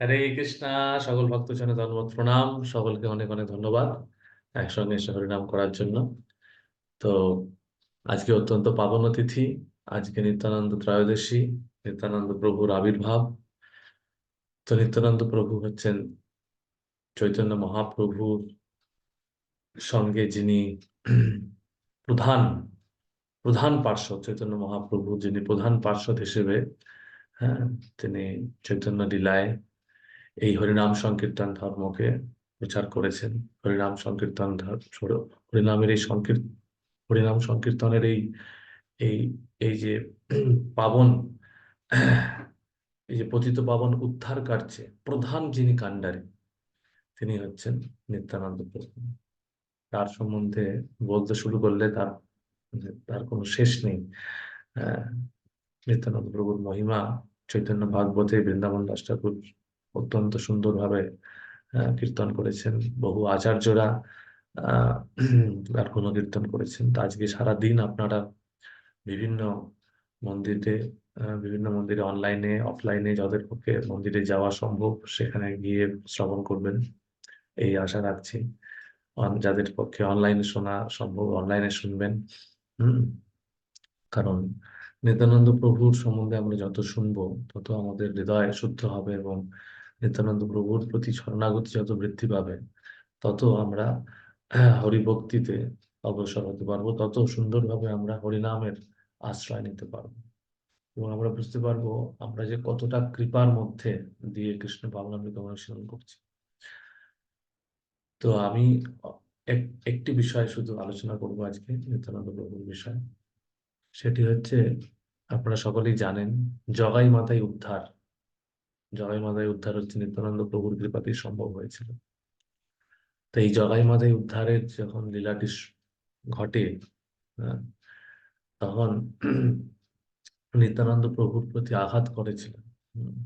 হরে কৃষ্ণা, সকল ভক্ত ভক্তজনের ধন্যবাদ প্রণাম সকলকে অনেক অনেক ধন্যবাদ একসঙ্গে এসে হরিনাম করার জন্য। তো আজকে অত্যন্ত পাবন তিথি আজকে নিত্যানন্দ ত্রয়োদশী, নিত্যানন্দ প্রভুর আবির্ভাব। তো নিত্যানন্দ প্রভু হচ্ছেন চৈতন্য মহাপ্রভুর সঙ্গে যিনি প্রধান প্রধান পার্শ্বদ, চৈতন্য মহাপ্রভু যিনি প্রধান পার্শ্বদ হিসেবে হ্যাঁ তিনি চৈতন্য লীলায় এই হরিনাম সংকীর্তন ধর্মকে প্রচার করেছেন। হরিনাম সংকীর্তন হরিনামের এই সংকীর্তন হরিনাম সংকীর্তনের এই এই এই যে পাবন, এই যে পতিত পাবন উদ্ধার কার্যে প্রধান যিনি কাণ্ডারী, তিনি হচ্ছেন নিত্যানন্দ তার সম্বন্ধে বলতে শুরু করলে তার তার কোনো শেষ নেই। নিত্যানন্দ প্রভুর মহিমা চৈতন্য ভাগবতে বৃন্দাবন দাস ঠাকুর অত্যন্ত সুন্দরভাবে কীর্তন করেছেন। বহু আচার্যরা, আহ তার গুণকীর্তন করেছেন। তো আজকে সারা দিন আপনারা বিভিন্ন মন্দিরে বিভিন্ন মন্দিরে অনলাইনে অফলাইনে যাদের পক্ষে মন্দিরে যাওয়া সম্ভব, সেখানে গিয়ে শ্রবণ করবেন। এই আশা রাখছি। যাদের পক্ষে অনলাইনে শোনা সম্ভব অনলাইনে শুনবেন। হম, কারণ নিত্যানন্দ প্রভুর সম্বন্ধে আমরা যত শুনব, তত আমাদের হৃদয় শুদ্ধ হবে এবং নিত্যানন্দ প্রভুর প্রতি শরণাগতি যত বৃদ্ধি পাবে, তত আমরা হরিভক্তিতে অগ্রসর হতে পারব, তত সুন্দরভাবে আমরা হরিনামের আশ্রয় নিতে পারব। এবং আমরা বুঝতে পারব, আমরা যে কতটা কৃপার মধ্যে দিয়ে কৃষ্ণ ভাবনামৃত অনুশীলন করছি। তো আমি, এক- একটি বিষয় শুধু আলোচনা করব আজকে নিত্যানন্দ প্রভুর বিষয়। সেটি হচ্ছে, আপনারা সকলেই জানেন, জগাই মাতাই উদ্ধার। জগাই মাতাই উদ্ধার হচ্ছে নিত্যানন্দ প্রভুর কৃপাতেই সম্ভব হয়েছিল। তো এই জগাই মাতাই উদ্ধারের যখন লীলাটি ঘটে তখন নিত্যানন্দ প্রভুর প্রতি আঘাত করেছিলেন। হুম,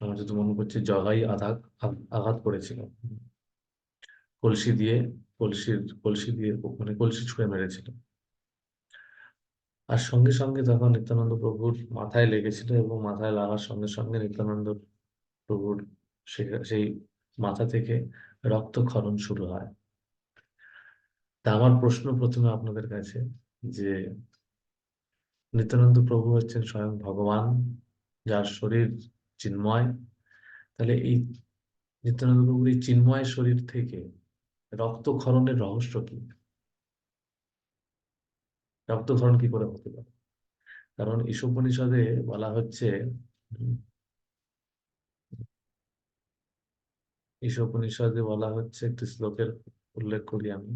আমার যদি মনে করছে জগাই আঘাত আঘাত করেছিল। কলসি দিয়ে কলসির কলসি দিয়ে মানে কলসি ছুঁড়ে মেরেছিল। আর সঙ্গে সঙ্গে তখন নিত্যানন্দ প্রভুর মাথায় লেগেছিল এবং মাথায় লাগার সঙ্গে সঙ্গে নিত্যানন্দ প্রভুর সেই মাথা থেকে রক্তক্ষরণ শুরু হয়। তা আমার প্রশ্ন প্রথমে আপনাদের কাছে যে, নিত্যানন্দ প্রভু হচ্ছেন স্বয়ং ভগবান, যার শরীর চিন্ময়। তাহলে এই নিত্যানন্দ প্রভুর এই চিন্ময় শরীর থেকে রক্তক্ষরণের রহস্য কি? রক্তক্ষরণ কি করে হতে পারে? কারণ ঈশোপনিষদে বলা হচ্ছে ঈশোপনিষদে বলা হচ্ছে, একটি শ্লোকের উল্লেখ করি আমি।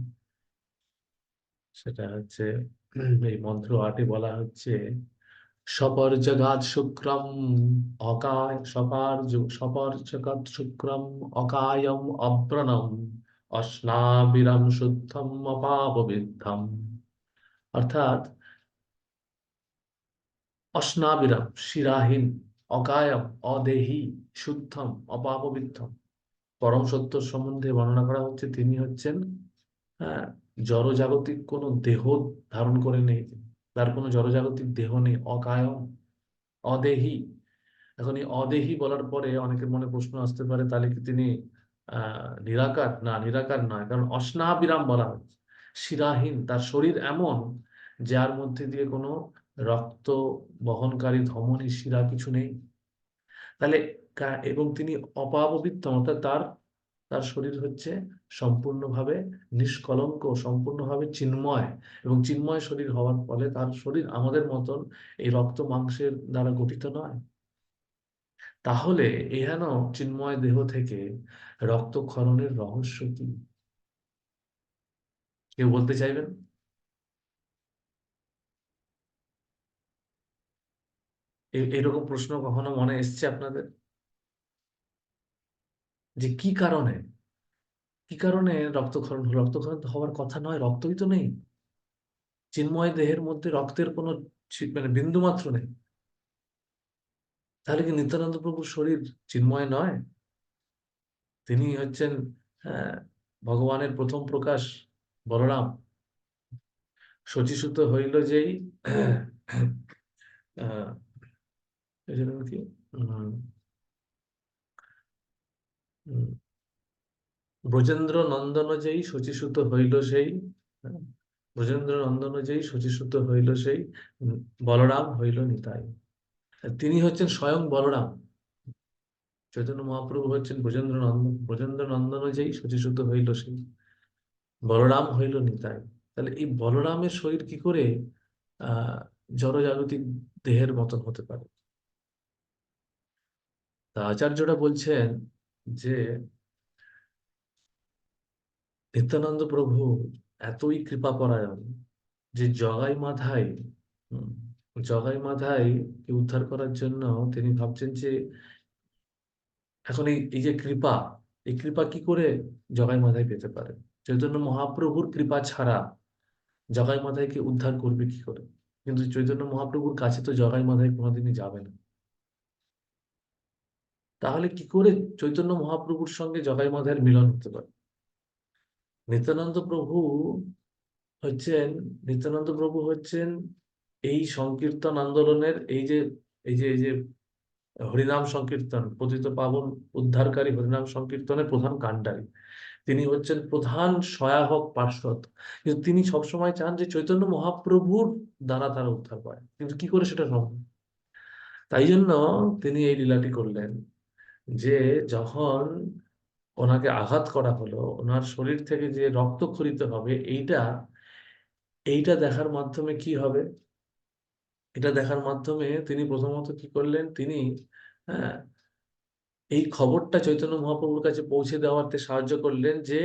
সেটা হচ্ছে, এই মন্ত্র আটে বলা হচ্ছে সপর জগাৎ শুক্রম অকায়, সপার সপর জগাৎ শুক্রম অকায়ম অব্রণম অশ্নাবিরম শুদ্ধম অপাপবিদ্ধম। অর্থাৎ অশ্নাবিরম, শিরাহীন অকায়ম অদেহী, শুদ্ধম অপাপবিদ্ধম পরম সত্য সম্বন্ধে বর্ণনা করা হচ্ছে, তিনি হচ্ছেন হ্যাঁ জড়জাগতিক কোনো দেহ ধারণ করে নেই। তার কোনো জড়জাগতিক দেহ নেই। অকায়ম অদেহী। এখন এই অদেহী বলার পরে অনেকের মনে প্রশ্ন আসতে পারে, তাহলে কি তিনি, আহ, নিরাকার? না, নিরাকার নয়। কারণ অস্নাবিরাম বলা হচ্ছে। শিরাহীন, তার শরীর এমন যার মধ্যে দিয়ে কোনো রক্ত বহনকারী ধমনী, শিরা কিছু নেই। তাহলে এবং তিনি অপাববিত্ত, অর্থাৎ তার তার শরীর হচ্ছে সম্পূর্ণভাবে নিষ্কলঙ্ক, সম্পূর্ণভাবে চিন্ময়। এবং চিন্ময় শরীর হওয়ার ফলে তার শরীর আমাদের মতন এই রক্ত মাংসের দ্বারা গঠিত নয়। তাহলে এহেন চিন্ময় দেহ থেকে রক্তক্ষরণের রহস্য কি? কেউ বলতে চাইবেন? এরকম প্রশ্ন কখনো মনে এসছে আপনাদের? যে কি কারণে? কি কারণে রক্তক্ষরণ হলো? রক্তক্ষরণ হওয়ার কথা নয়, রক্তই তো নেই। চিন্ময় দেহের মধ্যে রক্তের কোনো মানে বিন্দু মাত্র নেই। তাহলে কি নিত্যানন্দ প্রভুর শরীর চিন্ময় নয়? তিনি হচ্ছেন ভগবানের প্রথম প্রকাশ। বলরাম, শচীসূত হইল যেই ব্রজেন্দ্র নন্দন যেই শচীসুত হইল সেই ব্রজেন্দ্র নন্দন যেই শচীসুত হইল সেই বলরাম হইল নিতাই। তিনি হচ্ছেন স্বয়ং বলরাম। চৈতন্য মহাপ্রভু হচ্ছেন ব্রজেন্দ্র নন্দন ব্রজেন্দ্র নন্দন যেই শচীসুত হইল সেই। বলরাম হইল নিতাই। তাহলে এই বলরামের শরীর কি করে জড়জাগতিক দেহের মতন হতে পারে? তা আচার্যরা বলছেন যে, নিত্যানন্দ প্রভু এতই কৃপাপরায়ণ যে জগাই মাথায় জগাই মাথায় কে উদ্ধার করার জন্য তিনি ভাবছেন যে, এখন এই যে কৃপা, এই কৃপা কি করে জগাই মাথায় পেতে পারে? চৈতন্য মহাপ্রভুর কৃপা ছাড়া জগাই মাধাইকে উদ্ধার করবে কি করে? কিন্তু চৈতন্য মহাপ্রভুর কাছে তো জগাই মাধাই কোনোদিনই যাবে না। তাহলে কি করে চৈতন্য মহাপ্রভুর সঙ্গে জগাই মাধাইয়ের মিলন হতে পারে? নিত্যানন্দ প্রভু হচ্ছেন, নিত্যানন্দ প্রভু হচ্ছেন এই সংকীর্তন আন্দোলনের এই যে এই যে এই যে হরিনাম সংকীর্তন, পতিত পাবন উদ্ধারকারী হরিনাম সংকীর্তনের প্রধান কাণ্ডারী। তিনি হচ্ছেন প্রধান সহায়ক পার্শ্বদ। কিন্তু তিনি সবসময় চান যে চৈতন্য মহাপ্রভুর দ্বারা তারা উদ্ধার পায়। কিন্তু কি করে সেটা সম্ভব? তাই জন্য তিনি এই লীলাটি করলেন যে যখন ওনাকে আঘাত করা হলো, ওনার শরীর থেকে যে রক্ত খরিত হবে, এইটা এইটা দেখার মাধ্যমে কি হবে? এটা দেখার মাধ্যমে তিনি প্রথমত কি করলেন, তিনি হ্যাঁ এই খবরটা চৈতন্য মহাপ্রভুর কাছে পৌঁছে দেওয়াতে সাহায্য করলেন যে,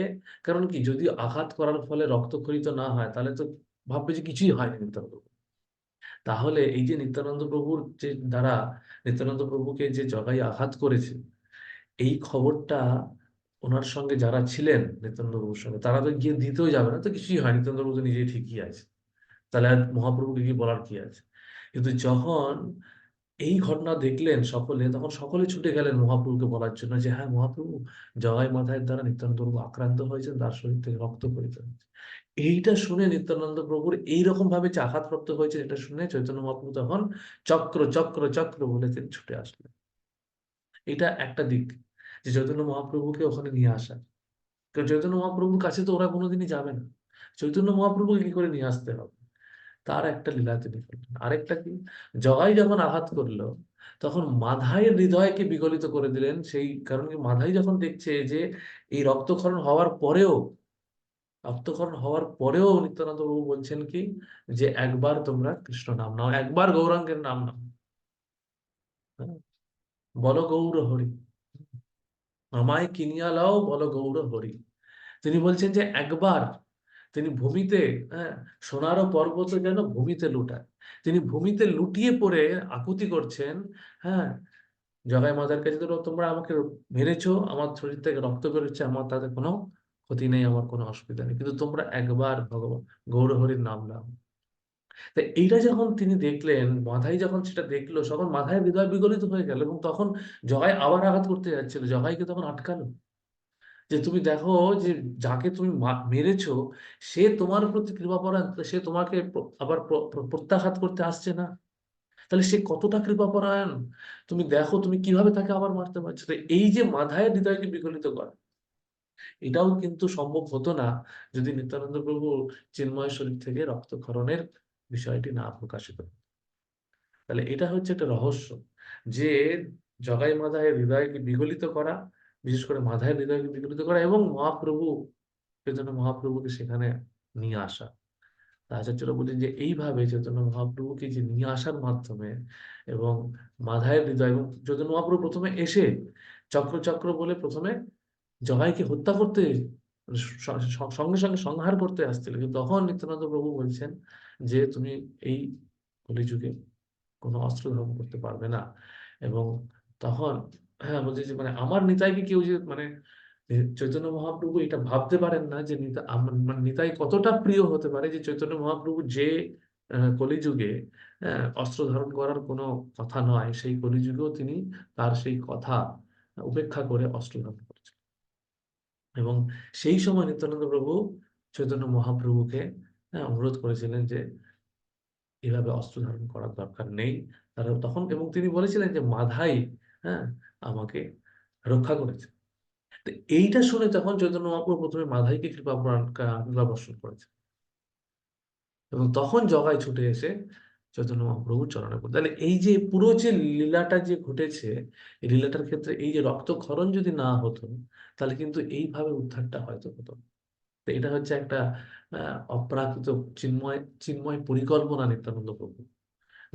কারণ কি যদি আঘাত করার ফলে রক্তক্ষরিত না হয়, তাহলে তো ভাববে যে কিছুই হয়নি নিত্যানন্দ। তাহলে এই যে নিত্যানন্দ প্রভুর যে দ্বারা নিত্যানন্দ প্রভুকে যে জগাই আঘাত করেছে, এই খবরটা ওনার সঙ্গে যারা ছিলেন নিত্যানন্দ প্রভুর সঙ্গে, তারা তো গিয়ে দিতেও যাবে না, তো কিছুই হয় নিত্যানন্দ প্রভু তো নিজেই ঠিকই আছে। তাহলে আর মহাপ্রভুকে কি বলার কি আছে? কিন্তু যখন এই ঘটনা দেখলেন সকলে, তখন সকলে ছুটে গেলেন মহাপ্রভুকে বলার জন্য যে হ্যাঁ মহাপ্রভু, জয় মাথায় দ্বারা নিত্যানন্দ প্রভু আক্রান্ত হয়েছেন, তার শরীর থেকে রক্ত হয়েছে। এইটা শুনে নিত্যানন্দ প্রভুর এইরকম ভাবে যে আঘাতপ্রাপ্ত হয়েছে এটা শুনে চৈতন্য মহাপ্রভু তখন চক্র চক্র চক্র বলে তিনি ছুটে আসলেন। এটা একটা দিক যে, চৈতন্য মহাপ্রভুকে ওখানে নিয়ে আসা কারণ চৈতন্য মহাপ্রভুর কাছে তো ওরা কোনোদিনই যাবে না। চৈতন্য মহাপ্রভুকে কি করে নিয়ে আসতে হবে? তার একটা লীলা তিনি করলেন। আরেকটা কি? জগাই যখন আঘাত করল, তখন মাধাইয়ের হৃদয়কে বিগলিত করে দিলেন। সেই কারণ কি? মাধাই যখন দেখছে যে এই রক্তক্ষরণ হওয়ার পরেও, রক্তক্ষরণ হওয়ার পরেও নিত্যানন্দ প্রভু বলছেন কি? যে একবার তোমরা কৃষ্ণ নাম নাও। একবার গৌরাঙ্গের নাম নাও। হ্যাঁ? বলো গৌর হরি। আমায় কিনিয়া লাও, বলো গৌর হরি। তিনি বলছেন যে একবার তিনি ভূমিতে হ্যাঁ সোনারও পর্বত যেন ভূমিতে লুটায়। তিনি ভূমিতে লুটিয়ে পড়ে আকুতি করছেন হ্যাঁ জগাই মাতার কাছে ধরো তোমরা আমাকে মেরেছ, আমার শরীর থেকে রক্ত বেরোচ্ছে, আমার তাতে কোনো ক্ষতি নেই, আমার কোনো অসুবিধা নেই। কিন্তু তোমরা একবার ভগবান গৌরহরির নাম নাও। তা এইটা যখন তিনি দেখলেন, মাথায় যখন সেটা দেখল তখন মাথায় হৃদয় বিগলিত হয়ে গেল এবং তখন জগাই আবার আঘাত করতে যাচ্ছিল। জগাইকে তখন আটকালো। যে তুমি দেখো যে যাকে তুমি মেরেছো, সে তোমার প্রতি কৃপাপরায়ণ সে তোমাকে আবার প্র- প্র- প্রত্যাঘাত করতে আসছে না। তাহলে সে কতটা কৃপাপরায়ণ তুমি দেখো তুমি কীভাবে তাকে আবার মারতে পারছ। তো এই যে মাধায়ের হৃদয়কে বিগলিত করা, এটাও কিন্তু সম্ভব হতো না যদি নিত্যানন্দ প্রভু চিন্ময় শরীর থেকে রক্তক্ষরণের বিষয়টি না প্রকাশিত। তাহলে এটা হচ্ছে একটা রহস্য যে জগাই মাধায়ের হৃদয়কে বিগলিত করা বিশেষ করে মাধায়ের হৃদয়কে বিগলিত করা এবং মহাপ্রভু, চৈতন্য মহাপ্রভুকে সেখানে নিয়ে আসা। আচার্যরা বলেন যে, এইভাবে চৈতন্য মহাপ্রভুকে যে নিয়ে আসার মাধ্যমে এবং মাধায়ের হৃদয় এবং চৈতন্য মহাপ্রভু প্রথমে এসে চক্র চক্র বলে প্রথমে জগাইকে হত্যা করতে সঙ্গে সঙ্গে সংহার করতে আসছিল কিন্তু তখন নিত্যানন্দ প্রভু বলছেন যে তুমি এই কলিযুগে কোনো অস্ত্র ধারণ করতে পারবে না এবং তখন হ্যাঁ বলছে যে মানে আমার নিতাইকে কেউ যে মানে চৈতন্য মহাপ্রভু এটা ভাবতে পারেন না যে, নিতা মানে নিতাই কতটা প্রিয় হতে পারে যে, চৈতন্য মহাপ্রভু যে কলিযুগে অস্ত্র ধারণ করার কোনো কথা নয়, সেই কলিযুগেও তিনি তার সেই কথা উপেক্ষা করে অস্ত্র ধারণ করেছেন। এবং সেই সময় নিত্যানন্দ প্রভু চৈতন্য মহাপ্রভুকে অনুরোধ করেছিলেন যে, এভাবে অস্ত্র ধারণ করার দরকার নেই। তারা তখন, এবং তিনি বলেছিলেন যে, মাধাই হ্যাঁ আমাকে রক্ষা করেছে। তো এইটা শুনে তখন চৈতন্য মহাপ্রভু প্রথমে মাধাইকে কৃপা কৃপা বর্ষণ করেছে। এবং তখন জগায় ছুটে এসে চৈতন্য মহাপ্রভুর চরণে পড়ে। তাহলে এই যে পুরো যে লীলাটা যে ঘটেছে, এই লীলাটার ক্ষেত্রে এই যে রক্তক্ষরণ যদি না হতো, তাহলে কিন্তু এইভাবে উদ্ধারটা হয়তো হতো। তো এটা হচ্ছে একটা অপ্রাকৃত চিন্ময় চিন্ময় পরিকল্পনা নিত্যানন্দ প্রভু,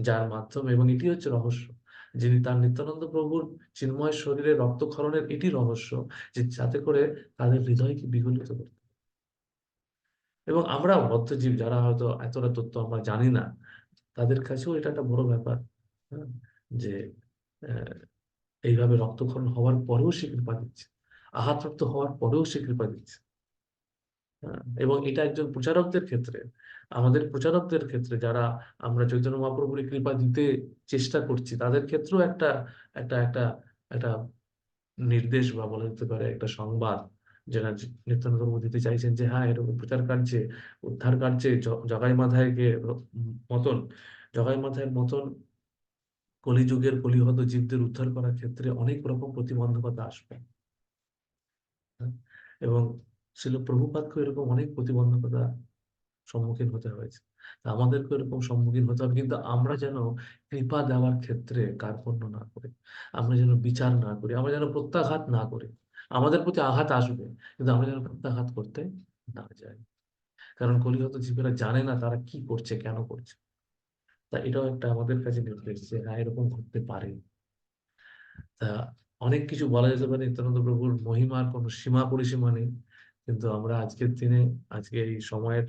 যার মাধ্যমে, এবং এটি হচ্ছে রহস্য। যিনি তার নিত্যানন্দ প্রভুর চিন্ময় শরীরে রক্তক্ষরণের এটি রহস্য যে যাতে করে তাদের হৃদয়কে বিগলিত করতে এবং আমরা বদ্ধজীব যারা হয়তো এতটা তথ্য আমরা জানি না তাদের কাছেও এটা একটা বড় ব্যাপার হ্যাঁ? যে এইভাবে রক্তক্ষরণ হওয়ার পরেও সে কৃপা দিচ্ছে আঘাতপ্রাপ্ত হওয়ার পরেও সে কৃপা দিচ্ছে হ্যাঁ, এবং এটা একজন প্রচারকদের ক্ষেত্রে আমাদের প্রচারকদের ক্ষেত্রে যারা আমরা চৈতন্য মহাপ্রভুর কৃপা দিতে চেষ্টা করছি, তাদের ক্ষেত্রেও একটা একটা একটা একটা নির্দেশ বা বলা যেতে পারে একটা সংবাদ জ- নিত্যানন্দ দিতে চাইছেন যে হ্যাঁ এরকম প্রচার কার্যে, উদ্ধার কার্যে জগাই মাথায়কে মতন, জগাই মাথায়ের মতন কলিযুগের কলিহত জীবদের উদ্ধার করার ক্ষেত্রে অনেক রকম প্রতিবন্ধকতা আসবে হ্যাঁ? এবং ছিল প্রভুপাদকে এরকম অনেক প্রতিবন্ধকতা সম্মুখীন হতে হয়েছে। আমাদেরকে এরকম সম্মুখীন হতে হবে। কিন্তু আমরা যেন কৃপা দেওয়ার ক্ষেত্রে কার্পণ্য না করি, আমরা যেন বিচার না করি, আমরা যেন প্রত্যাঘাত না করি, আমাদের প্রতি আঘাত আসবে, কিন্তু আমরা যেন প্রত্যাঘাত করতে না যাই। কারণ কলিহত জীবেরা জানে না তারা কি করছে, কেন করছে। তা এটাও একটা আমাদের কাছে নির্দেশ যে হ্যাঁ এরকম ঘটতে পারে। তা অনেক কিছু বলা যেতে পারে। নিত্যানন্দ প্রভুর মহিমার কোনো সীমা পরিসীমা নেই। কিন্তু আমরা আজকের দিনে, আজকে এই সময়ের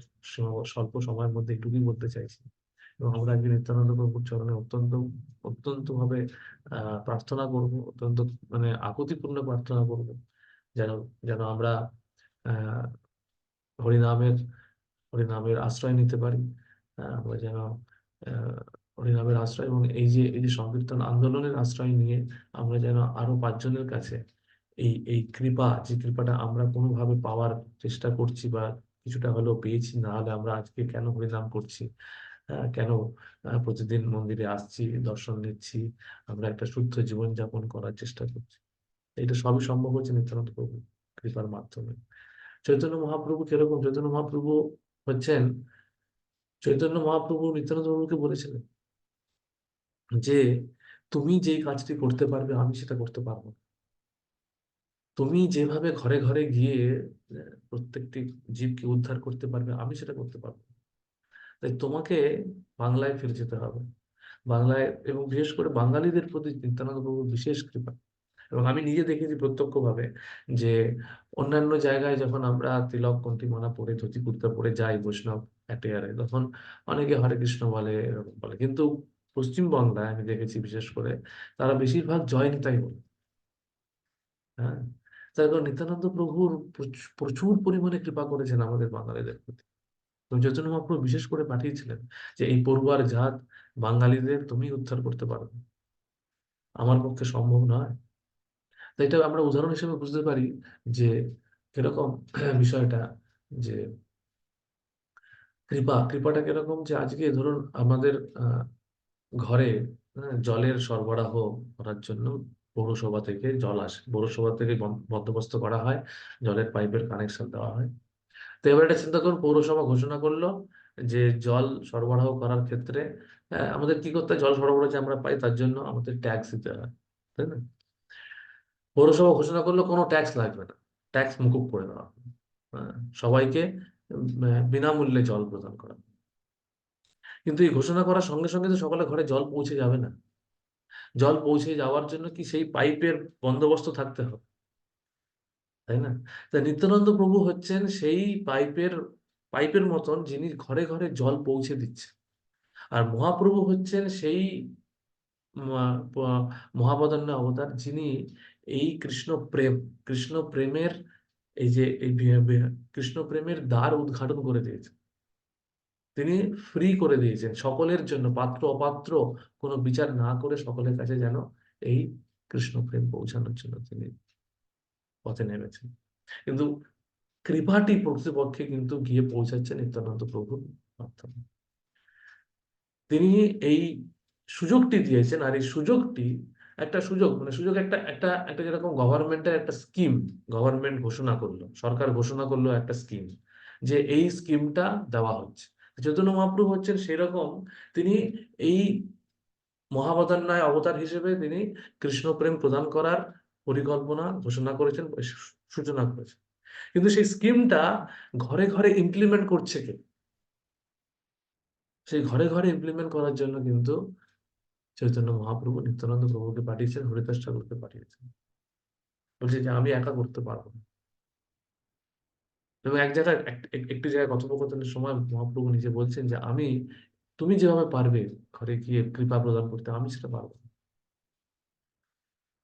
স্বল্প সময়ের মধ্যে এটুকুই বলতে চাইছি। এবং আমরা আজকে নিত্যানন্দ প্রভুর চরণে অত্যন্ত অত্যন্ত ভাবে প্রার্থনা করব, অত্যন্ত মানে আকুতিপূর্ণ প্রার্থনা করব, যেন যেন আমরা হরিনামের হরিনামের আশ্রয় নিতে পারি আমরা যেন হরিনামের আশ্রয় এবং এই যে এই যে সংকীর্তন আন্দোলনের আশ্রয় নিয়ে আমরা যেন আরও পাঁচজনের কাছে এই এই কৃপা যে কৃপাটা আমরা কোনোভাবে পাওয়ার চেষ্টা করছি বা কিছুটা হলেও পেয়েছি, না হলে আমরা আজকে কেন হরিনাম করছি? কেন প্রতিদিন মন্দিরে আসছি, দর্শন নিচ্ছি, আমরা একটা শুদ্ধ জীবন যাপন করার চেষ্টা করছি। এটা সবই সম্ভব হচ্ছে নিত্যানন্দ প্রভু কৃপার মাধ্যমে। চৈতন্য মহাপ্রভু কীরকম? চৈতন্য মহাপ্রভু হচ্ছেন, চৈতন্য মহাপ্রভু নিত্যানন্দ প্রভুকে বলেছিলেন যে, তুমি যেই কাজটি করতে পারবে, আমি সেটা করতে পারব না। তুমি যেভাবে ঘরে ঘরে গিয়ে প্রত্যেকটি জীবকে উদ্ধার করতে পারবে, আমি সেটা করতে পারব। তাই তোমাকে বাংলায় ফিরে যেতে হবে। বাংলায় এবং বিশেষ করে বাঙালিদের প্রতি নিত্যানন্দ প্রভুর বিশেষ কৃপা। এবং আমি নিজে দেখেছি প্রত্যক্ষভাবে যে, অন্যান্য জায়গায় যখন আমরা তিলক কন্টিমালা পরে ধুতি, কুর্তা পরে যাই বৈষ্ণব অ্যাটেয়ারে, তখন অনেকে হরে কৃষ্ণ বলে, এরকম বলে। কিন্তু পশ্চিমবাংলায় আমি দেখেছি বিশেষ করে, তারা বেশিরভাগ জয় নিতাই বলে। হ্যাঁ? তার কারণ নিত্যানন্দ প্রভুর প্রচ- প্রচুর পরিমাণে কৃপা করেছেন আমাদের বাঙালিদের প্রতি। চৈতন্য মহাপ্রভু বিশেষ করে পাঠিয়েছিলেন যে এই পড়ুয়ার জাত বাঙালিদের তুমি উদ্ধার করতে পারবে। আমার পক্ষে সম্ভব নয়। তো এটা আমরা উদাহরণ হিসেবে বুঝতে পারি যে কীরকম বিষয়টা যে কৃপা কৃপাটা কীরকম যে আজকে ধরুন আমাদের ঘরে হ্যাঁ, জলের সরবরাহ করার জন্য পৌরসভা থেকে জল আসে। পৌরসভা থেকে বন- বন্দোবস্ত করা হয়, জলের পাইপের কানেকশন দেওয়া হয়। তো এবার একটা চিন্তা করুন, পৌরসভা ঘোষণা করল যে জল সরবরাহ করার ক্ষেত্রে আমাদের কি করতে হয়? জল সরবরাহ যে আমরা পাই তার জন্য আমাদের ট্যাক্স দিতে হয়, তাই না? পৌরসভা ঘোষণা করল কোনো ট্যাক্স লাগবে না। ট্যাক্স মুকুব করে দেওয়া সবাইকে বিনামূল্যে জল প্রদান করা কিন্তু এই ঘোষণা করার সঙ্গে সঙ্গে তো সকলের ঘরে জল পৌঁছে যাবে না। জল পৌঁছে যাওয়ার জন্য কি সেই পাইপের বন্দোবস্ত থাকতে হবে? তাই না? তা নিত্যানন্দ প্রভু হচ্ছেন সেই পাইপের পাইপের মতন যিনি ঘরে ঘরে জল পৌঁছে দিচ্ছে আর মহাপ্রভু হচ্ছেন সেই মহাবদান্য অবতার যিনি এই কৃষ্ণ প্রেম, কৃষ্ণ প্রেমের এই যে এই কৃষ্ণ প্রেমের দ্বার উদ্ঘাটন করে দিয়েছেন। তিনি ফ্রি করে দিয়েছেন। সকলের জন্য, পাত্র অপাত্র, কোনো বিচার না করে সকলের কাছে যেন এই কৃষ্ণ প্রেম পৌঁছানোর জন্য তিনি পথে নেমেছেন। কিন্তু কৃপাটি প্রকৃতপক্ষে কিন্তু গিয়ে পৌঁছাচ্ছে নিত্যানন্দ প্রভুর মাধ্যমে। তিনি এই সুযোগটি দিয়েছেন আর এই সুযোগটি একটা সুযোগ মানে সুযোগ একটা একটা একটা যেরকম গভর্নমেন্টের একটা স্কিম গভর্নমেন্ট ঘোষণা করল, সরকার ঘোষণা করল একটা স্কিম যে এই স্কিমটা দেওয়া হচ্ছে। চৈতন্য মহাপ্রভু হচ্ছেন সেরকম তিনি এই মহাবতান্নায় অবতার হিসেবে তিনি কৃষ্ণ প্রেম প্রদান করার পরিকল্পনা ঘোষণা করেছেন সূচনা করেছেন। কিন্তু সেই স্কিমটা ঘরে ঘরে ইমপ্লিমেন্ট করছে কে? সেই ঘরে ঘরে ইমপ্লিমেন্ট করার জন্য কিন্তু চৈতন্য মহাপ্রভু নিত্যানন্দ প্রভুকে পাঠিয়েছেন, হরিদাস ঠাকুরকে পাঠিয়েছেন। বলছে যে আমি একা করতে পারব না। এবং এক জায়গায়, এক- এক- একটি জায়গায় কথোপকথনের সময় মহাপ্রভু নিজে বলছেন যে, আমি, তুমি যেভাবে পারবে ঘরে গিয়ে কৃপা প্রদান করতে, আমি সেটা পারব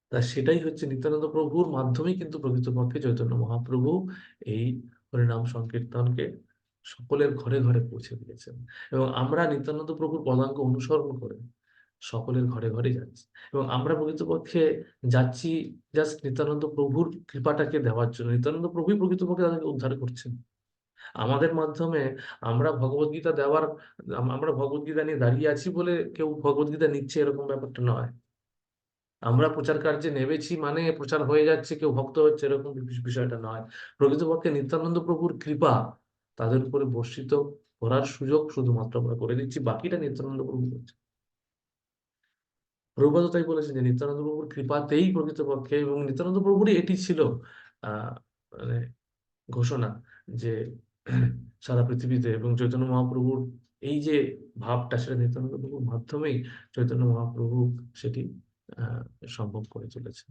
তা সেটাই হচ্ছে নিত্যানন্দ প্রভুর মাধ্যমেই কিন্তু প্রকৃতপক্ষে চৈতন্য মহাপ্রভু এই হরিনাম সংকীর্তনকে সকলের ঘরে ঘরে পৌঁছে দিয়েছেন। এবং আমরা নিত্যানন্দ প্রভুর পদাঙ্ক অনুসরণ করে সকলের ঘরে ঘরে যাচ্ছি। এবং আমরা প্রকৃতপক্ষে যাচ্ছি জাস্ট নিত্যানন্দ প্রভুর কৃপাটাকে দেওয়ার জন্য। নিত্যানন্দ প্রভুই প্রকৃতপক্ষে তাদেরকে উদ্ধার করছেন। আমাদের মাধ্যমে আমরা ভগবদ্গীতা দেওয়ার আম- আমরা ভগবদ্গীতা নিয়ে দাঁড়িয়ে আছি বলে কেউ ভগবদ্গীতা নিচ্ছে এরকম ব্যাপারটা নয়। আমরা প্রচার কার্যে নেমেছি মানে প্রচার হয়ে যাচ্ছে, কেউ ভক্ত হচ্ছে এরকম বিষয়টা নয়। প্রকৃতপক্ষে নিত্যানন্দ প্রভুর কৃপা তাদের উপরে বর্ষিত করার সুযোগ শুধুমাত্র আমরা করে দিচ্ছি, বাকিটা নিত্যানন্দ প্রভু করছে প্রভুপাদ তাই বলেছেন যে নিত্যানন্দ প্রভুর কৃপাতেই প্রকৃতপক্ষে এবং নিত্যানন্দ প্রভুরই এটি ছিল মানে ঘোষণা যে সারা পৃথিবীতে এবং চৈতন্য মহাপ্রভুর এই যে ভাবটা সেটা নিত্যানন্দ প্রভুর মাধ্যমেই চৈতন্য মহাপ্রভু সেটি সম্ভব করে চলেছে